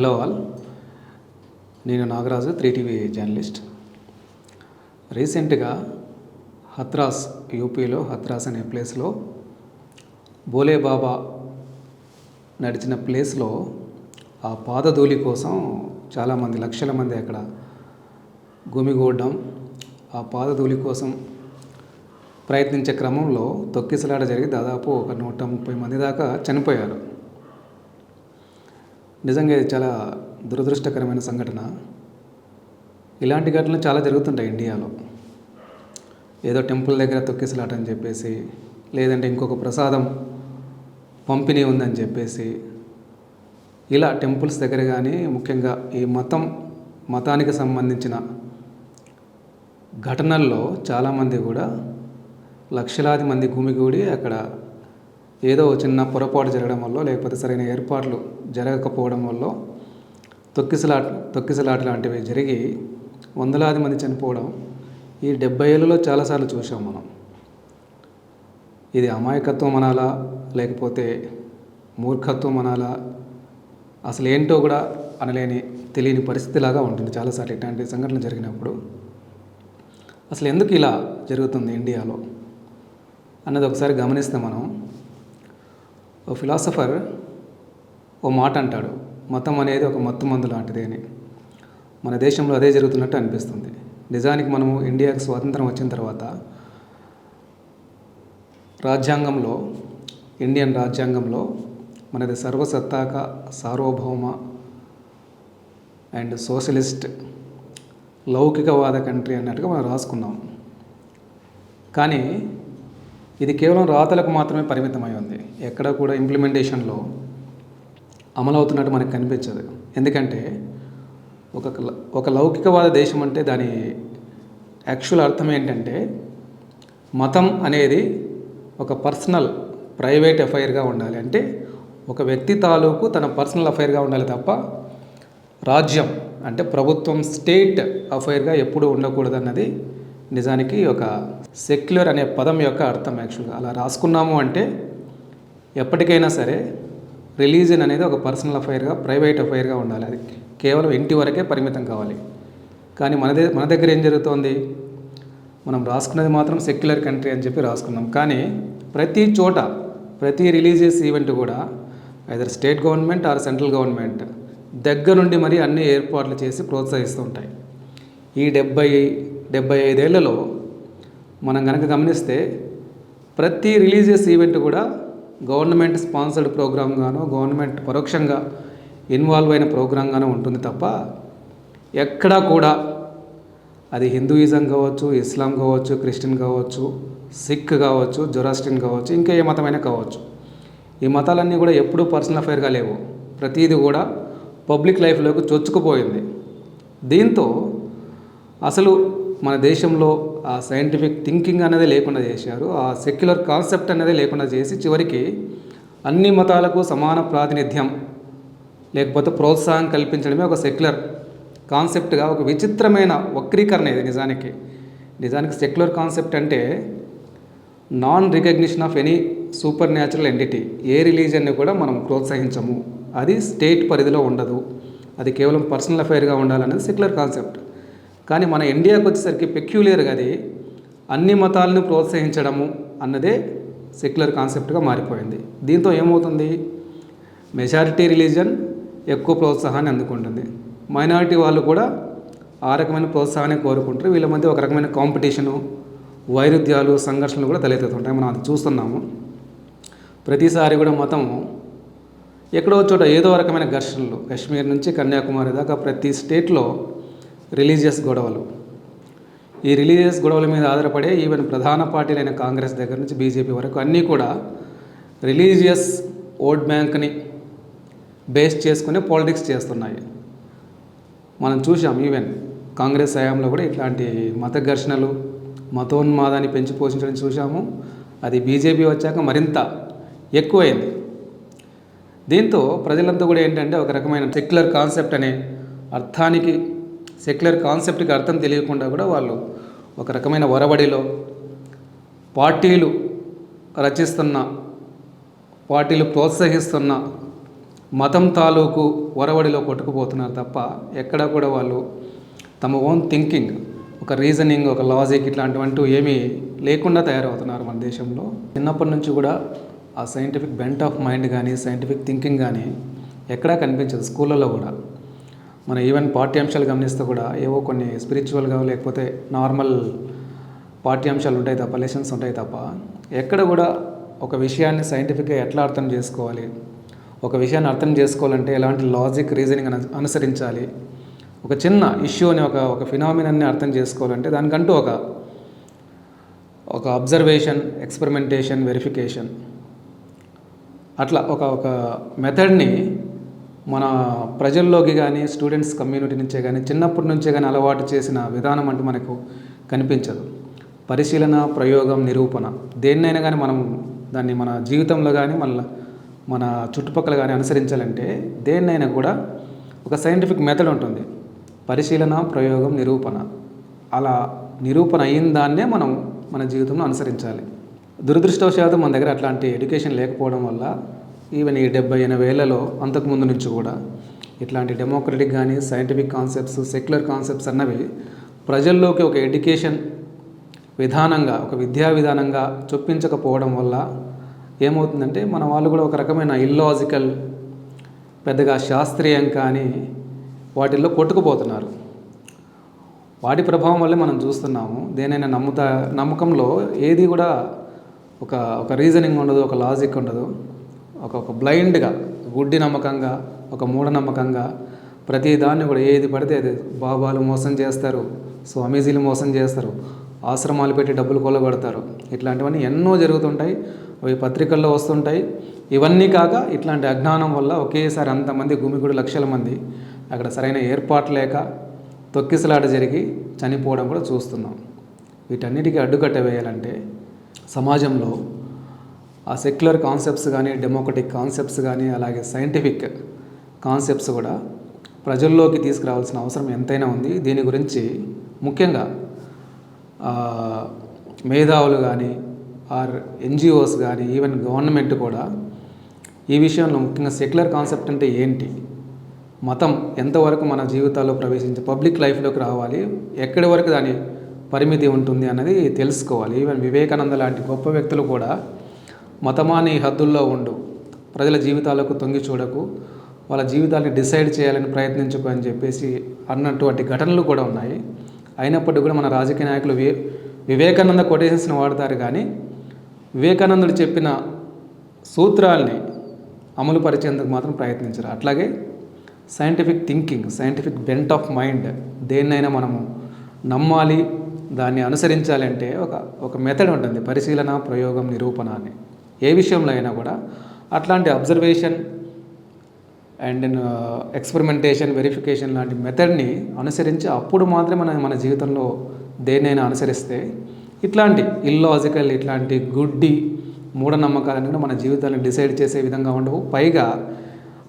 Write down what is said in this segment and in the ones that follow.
Hello all నేను Nagaraju three TV journalist. రీసెంట్గా హత్రాస్ యూపీలో హత్రాస్ అనే ప్లేస్లో బోలే బాబా నడిచిన ప్లేస్లో ఆ పాదధూళి కోసం చాలామంది లక్షల మంది అక్కడ గుమిగూడడం ఆ పాదధూళి కోసం ప్రయత్నించే క్రమంలో తొక్కిసలాట జరిగి దాదాపు ఒక నూట ముప్పై మంది దాకా చనిపోయారు. నిజంగా ఇది చాలా దురదృష్టకరమైన సంఘటన. ఇలాంటి ఘటనలు చాలా జరుగుతుంటాయి ఇండియాలో. ఏదో టెంపుల్ దగ్గర తొక్కిసలాట అని చెప్పేసి లేదంటే ఇంకొక ప్రసాదం పంపిణీ ఉందని చెప్పేసి ఇలా టెంపుల్స్ దగ్గర కానీ ముఖ్యంగా ఈ మతం మతానికి సంబంధించిన ఘటనల్లో చాలామంది కూడా లక్షలాది మంది గుమిగూడి అక్కడ ఏదో చిన్న పొరపాటు జరగడం వల్ల లేకపోతే సరైన ఏర్పాట్లు జరగకపోవడం వల్ల తొక్కిసలాట తొక్కిసలాట లాంటివి జరిగి వందలాది మంది చనిపోవడం ఈ డెబ్బై ఏళ్ళలో చాలాసార్లు చూసాం మనం. ఇది అమాయకత్వం అనాలా లేకపోతే మూర్ఖత్వం అనాలా అసలు ఏంటో కూడా అనలేని తెలియని పరిస్థితిలాగా ఉంటుంది చాలాసార్లు ఇట్లాంటి సంఘటనలు జరిగినప్పుడు. అసలు ఎందుకు ఇలా జరుగుతుంది ఇండియాలో అన్నది ఒకసారి గమనిస్తే మనం. ఓ ఫిలాసఫర్ ఓ మాట అంటాడు మతం అనేది ఒక మత్తు మందు లాంటిది అని. మన దేశంలో అదే జరుగుతున్నట్టు అనిపిస్తుంది. నిజానికి మనము ఇండియాకు స్వాతంత్రం వచ్చిన తర్వాత రాజ్యాంగంలో ఇండియన్ రాజ్యాంగంలో మనది సర్వసత్తాక సార్వభౌమ అండ్ సోషలిస్ట్ లౌకికవాద కంట్రీ అన్నట్టుగా మనం రాసుకున్నాం. కానీ ఇది కేవలం రాతలకు మాత్రమే పరిమితమై ఉంది. ఎక్కడ కూడా ఇంప్లిమెంటేషన్లో అమలవుతున్నట్టు మనకు కనిపించదు. ఎందుకంటే ఒక ఒక లౌకికవాద దేశం అంటే దాని యాక్చువల్ అర్థం ఏంటంటే మతం అనేది ఒక పర్సనల్ ప్రైవేట్ అఫైర్గా ఉండాలి. అంటే ఒక వ్యక్తి తాలూకు తన పర్సనల్ అఫైర్గా ఉండాలి తప్ప రాజ్యం అంటే ప్రభుత్వం స్టేట్ అఫైర్గా ఎప్పుడూ ఉండకూడదు అన్నది నిజానికి ఒక సెక్యులర్ అనే పదం యొక్క అర్థం యాక్చువల్గా. అలా రాసుకున్నాము అంటే ఎప్పటికైనా సరే రిలీజియన్ అనేది ఒక పర్సనల్ అఫైర్గా ప్రైవేట్ అఫైర్గా ఉండాలి. అది కేవలం ఇంటి వరకే పరిమితం కావాలి. కానీ మన మన దగ్గర ఏం జరుగుతోంది? మనం రాసుకున్నది మాత్రం సెక్యులర్ కంట్రీ అని చెప్పి రాసుకున్నాం. కానీ ప్రతి చోట ప్రతి రిలీజియస్ ఈవెంట్ కూడా either state government or central government దగ్గర నుండి మరి అన్ని ఏర్పాట్లు చేసి ప్రోత్సహిస్తూ ఉంటాయి. ఈ డెబ్బై డెబ్బై ఐదేళ్ళలో మనం కనుక గమనిస్తే ప్రతి రిలీజియస్ ఈవెంట్ కూడా గవర్నమెంట్ స్పాన్సర్డ్ ప్రోగ్రామ్గానో గవర్నమెంట్ పరోక్షంగా ఇన్వాల్వ్ అయిన ప్రోగ్రామ్గానో ఉంటుంది తప్ప ఎక్కడా కూడా అది హిందూయిజం కావచ్చు ఇస్లాం కావచ్చు క్రిస్టియన్ కావచ్చు సిక్ కావచ్చు జొరాస్టిన్ కావచ్చు ఇంకా ఏ మతమైనా కావచ్చు. ఈ మతాలన్నీ కూడా ఎప్పుడూ పర్సనల్ అఫైర్గా లేవు. ప్రతిదీ కూడా పబ్లిక్ లైఫ్లోకి చొచ్చుకుపోయింది. దీంతో అసలు మన దేశంలో ఆ సైంటిఫిక్ థింకింగ్ అనేది లేకుండా చేశారు. ఆ సెక్యులర్ కాన్సెప్ట్ అనేది లేకుండా చేసి చివరికి అన్ని మతాలకు సమాన ప్రాతినిధ్యం లేకపోతే ప్రోత్సాహం కల్పించడమే ఒక సెక్యులర్ కాన్సెప్ట్గా ఒక విచిత్రమైన వక్రీకరణ ఇది నిజానికి. నిజానికి సెక్యులర్ కాన్సెప్ట్ అంటే non recognition of any supernatural entity ఏ రిలీజియన్ని కూడా మనం ప్రోత్సహించము. అది స్టేట్ పరిధిలో ఉండదు. అది కేవలం పర్సనల్ అఫైర్గా ఉండాలనేది సెక్యులర్ కాన్సెప్ట్ కానీ మన ఇండియాకు వచ్చేసరికి పెక్యులియర్గా అది అన్ని మతాలను ప్రోత్సహించడము అన్నదే సెక్యులర్ కాన్సెప్ట్గా మారిపోయింది. దీంతో ఏమవుతుంది? మెజారిటీ రిలీజన్ ఎక్కువ ప్రోత్సాహాన్ని అందుకుంటుంది. మైనారిటీ వాళ్ళు కూడా ఆ రకమైన ప్రోత్సాహాన్ని కోరుకుంటారు. వీళ్ళ మధ్య ఒక రకమైన కాంపిటీషను వైరుధ్యాలు సంఘర్షణలు కూడా తలెత్తుతుంటాయి. మనం అది చూస్తున్నాము. ప్రతిసారి కూడా మతం ఎక్కడో చోట ఏదో రకమైన ఘర్షణలు. కాశ్మీర్ నుంచి కన్యాకుమారి దాకా ప్రతి స్టేట్లో రిలీజియస్ గొడవలు. ఈ రిలీజియస్ గొడవల మీద ఆధారపడే ఈవెన్ ప్రధాన పార్టీలైన కాంగ్రెస్ దగ్గర నుంచి బీజేపీ వరకు అన్నీ కూడా రిలీజియస్ ఓట్ బ్యాంక్ని బేస్ చేసుకునే పాలిటిక్స్ చేస్తున్నాయి. మనం చూసాం ఈవెన్ కాంగ్రెస్ హయాంలో కూడా ఇట్లాంటి మత ఘర్షణలు మతోన్మాదాన్ని పెంచి పోషించడం చూసాము అది బీజేపీ వచ్చాక మరింత ఎక్కువైంది. దీంతో ప్రజలంతా కూడా ఏంటంటే ఒక రకమైన సెక్యులర్ కాన్సెప్ట్ అనే అర్థానికి సెక్యులర్ కాన్సెప్ట్కి అర్థం తెలియకుండా కూడా వాళ్ళు ఒక రకమైన వరబడిలో పార్టీలు రచిస్తున్న పార్టీలు ప్రోత్సహిస్తున్న మతం తాలూకు వరవడిలో కొట్టుకుపోతున్నారు తప్ప ఎక్కడ కూడా వాళ్ళు తమ ఓన్ థింకింగ్ ఒక రీజనింగ్ ఒక లాజిక్ ఇట్లాంటివంటూ ఏమీ లేకుండా తయారవుతున్నారు మన దేశంలో. చిన్నప్పటి నుంచి కూడా ఆ సైంటిఫిక్ బెంట్ ఆఫ్ మైండ్ కానీ సైంటిఫిక్ థింకింగ్ కానీ ఎక్కడా కనిపించదు స్కూళ్ళల్లో కూడా. మన ఈవెన్ పాఠ్యాంశాలు గమనిస్తే కూడా ఏవో కొన్ని స్పిరిచువల్గా లేకపోతే నార్మల్ పాఠ్యాంశాలు ఉంటాయి తప్ప లెసన్స్ ఉంటాయి తప్ప ఎక్కడ కూడా ఒక విషయాన్ని సైంటిఫిక్గా ఎట్లా అర్థం చేసుకోవాలి ఒక విషయాన్ని అర్థం చేసుకోవాలంటే ఎలాంటి లాజిక్ రీజనింగ్ అనుసరించాలి ఒక చిన్న ఇష్యూని ఒక ఒక ఫినామినాన్ని అర్థం చేసుకోవాలంటే దానికంటూ ఒక ఒక అబ్జర్వేషన్ ఎక్స్పెరిమెంటేషన్ వెరిఫికేషన్ అట్లా ఒక ఒక మెథడ్ని మన ప్రజల్లోకి కానీ స్టూడెంట్స్ కమ్యూనిటీ నుంచే కానీ చిన్నప్పటి నుంచే కానీ అలవాటు చేసిన విధానం అంటే మనకు కనిపించదు. పరిశీలన ప్రయోగం నిరూపణ దేన్నైనా కానీ మనం దాన్ని మన జీవితంలో కానీ మన మన చుట్టుపక్కల కానీ అనుసరించాలంటే దేన్నైనా కూడా ఒక సైంటిఫిక్ మెథడ్ ఉంటుంది. పరిశీలన ప్రయోగం నిరూపణ. అలా నిరూపణ అయిన దాన్నే మనం మన జీవితంలో అనుసరించాలి. దురదృష్టవశాత్తు మన దగ్గర అట్లాంటి ఎడ్యుకేషన్ లేకపోవడం వల్ల ఈవెన్ ఈ డెబ్బై ఎనభై ఏళ్ళలో అంతకుముందు నుంచి కూడా ఇట్లాంటి డెమోక్రటిక్ కానీ సైంటిఫిక్ కాన్సెప్ట్స్ సెక్యులర్ కాన్సెప్ట్స్ అన్నవి ప్రజల్లోకి ఒక ఎడ్యుకేషన్ విధానంగా ఒక విద్యా విధానంగా చొప్పించకపోవడం వల్ల ఏమవుతుందంటే మన వాళ్ళు కూడా ఒక రకమైన ఇల్లాజికల్ పెద్దగా శాస్త్రీయం కానీ వాటిల్లో కొట్టుకుపోతున్నారు. వాటి ప్రభావం వల్లే మనం చూస్తున్నాము. దేనైనా నమ్ముతా నమ్మకంలో ఏది కూడా ఒక ఒక రీజనింగ్ ఉండదు ఒక లాజిక్ ఉండదు. ఒక ఒక బ్లైండ్గా గుడ్డి నమ్మకంగా ఒక మూఢనమ్మకంగా ప్రతిదాన్ని కూడా ఏది పడితే అది. బాబాలు మోసం చేస్తారు స్వామీజీలు మోసం చేస్తారు ఆశ్రమాలు పెట్టి డబ్బులు కొల్లగొడతారు. ఇట్లాంటివన్నీ ఎన్నో జరుగుతుంటాయి. అవి పత్రికల్లో వస్తుంటాయి. ఇవన్నీ కాక ఇట్లాంటి అజ్ఞానం వల్ల ఒకేసారి అంతమంది గుమిగుడు లక్షల మంది అక్కడ సరైన ఏర్పాటు లేక తొక్కిసలాట జరిగి చనిపోవడం కూడా చూస్తున్నాం. వీటన్నిటికీ అడ్డుకట్ట వేయాలంటే సమాజంలో ఆ సెక్యులర్ కాన్సెప్ట్స్ కానీ డెమోక్రటిక్ కాన్సెప్ట్స్ కానీ అలాగే సైంటిఫిక్ కాన్సెప్ట్స్ కూడా ప్రజల్లోకి తీసుకురావాల్సిన అవసరం ఎంతైనా ఉంది. దీని గురించి ముఖ్యంగా మేధావులు కానీ ఆర్ ఎన్జిఓస్ కానీ ఈవెన్ గవర్నమెంట్ కూడా ఈ విషయంలో ముఖ్యంగా సెక్యులర్ కాన్సెప్ట్ అంటే ఏంటి? మతం ఎంతవరకు మన జీవితాల్లో ప్రవేశించి పబ్లిక్ లైఫ్లోకి రావాలి? ఎక్కడి వరకు దాని పరిమితి ఉంటుంది అన్నది తెలుసుకోవాలి. ఈవెన్ వివేకానంద లాంటి గొప్ప వ్యక్తులు కూడా మతమాని హద్దుల్లో ఉండు. ప్రజల జీవితాలకు తొంగి చూడకు. వాళ్ళ జీవితాన్ని డిసైడ్ చేయాలని ప్రయత్నించుకు అని చెప్పేసి అన్నటువంటి ఘటనలు కూడా ఉన్నాయి. అయినప్పటికీ కూడా మన రాజకీయ నాయకులు వివే వివేకానంద కొటేషన్స్ని వాడతారు కానీ వివేకానందుడు చెప్పిన సూత్రాల్ని అమలు పరిచేందుకు మాత్రం ప్రయత్నించరు. అట్లాగే scientific thinking scientific bent of mind దేన్నైనా మనము నమ్మాలి దాన్ని అనుసరించాలంటే ఒక ఒక మెథడ్ ఉంటుంది. పరిశీలన ప్రయోగం నిరూపణ అని. ఏ విషయంలో అయినా కూడా అట్లాంటి అబ్జర్వేషన్ అండ్ ఎక్స్పెరిమెంటేషన్ వెరిఫికేషన్ లాంటి మెథడ్ని అనుసరించి అప్పుడు మాత్రమే మన మన జీవితంలో దేన్నైనా అనుసరిస్తే ఇట్లాంటి ఇల్లాజికల్ ఇట్లాంటి గుడ్డి మూఢనమ్మకాలను కూడా మన జీవితాన్ని డిసైడ్ చేసే విధంగా ఉండవు. పైగా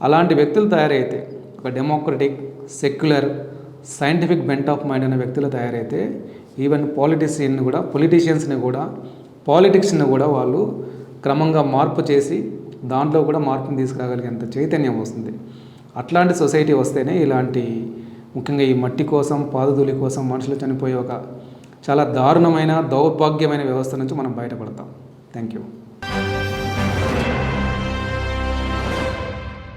అలాంటి వ్యక్తులు తయారైతే ఒక democratic secular scientific bent of mind అనే వ్యక్తులు తయారైతే ఈవెన్ పాలిటిషియన్ కూడా పొలిటీషియన్స్ని కూడా పాలిటిక్స్ని కూడా వాళ్ళు క్రమంగా మార్పు చేసి దాంట్లో కూడా మార్పుని తీసుకురాగలిగేంత చైతన్యం వస్తుంది. అట్లాంటి సొసైటీ వస్తేనే ఇలాంటి ముఖ్యంగా ఈ మట్టి కోసం పాదధూలి కోసం మనుషులు చనిపోయే ఒక చాలా దారుణమైన దౌర్భాగ్యమైన వ్యవస్థ నుంచి మనం బయటపడతాం. Thank you